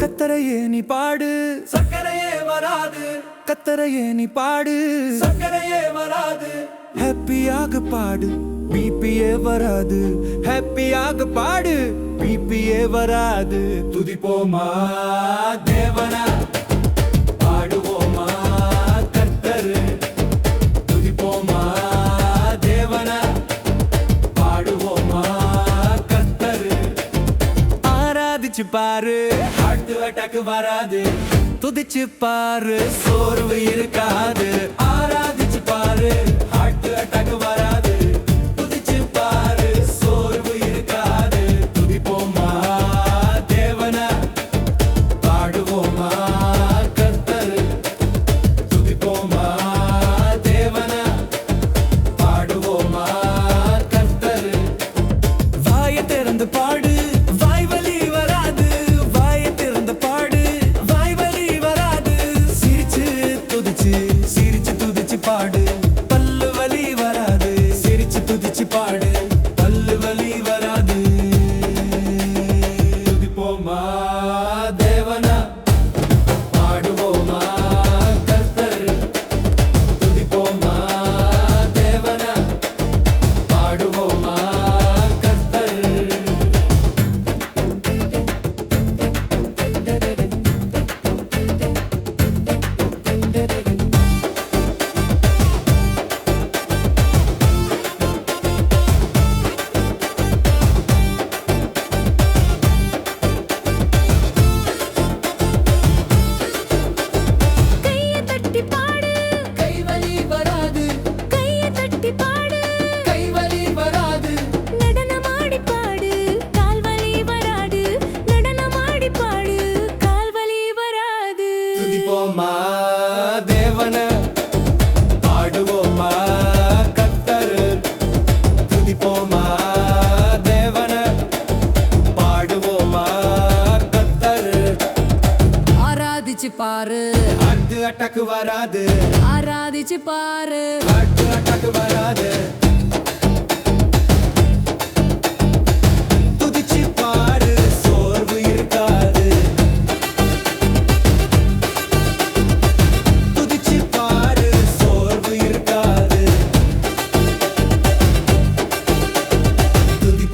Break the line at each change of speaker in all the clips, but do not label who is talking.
கத்தரையே நீ பாடு.
சக்கரையே வராது.
கத்தரையே நீ பாடு.
சக்கரையே வராது.
ஹாப்பியாக பாடு. பிபியே வராது. ஹாப்பியாக பாடு. பிபியே வராது.
துதிப்போமா தேவனா? பாடுவோமா கர்த்தரு? துதிப்போமா தேவனா? பாடுவோமா கர்த்தரு?
ஆராதிச்சு பாரு.
ஹார்ட் அட்டாக் வராது.
துதிச்சு பாரு
சோர்வு இருக்காது.
சிரிச்சு பாடு.
துதிப்போமா தேவன? பாடுவோமா கர்த்தரு துதிப்போமா தேவன? பாடுவோமா கர்த்தரு
ஆராதிச்சு பாரு.
அட்டு அட்டக்கு வராது.
ஆராதிச்சு பாரு.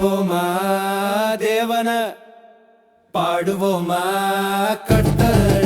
பாடுவோமா தேவன? பாடுவோமா கட்டளை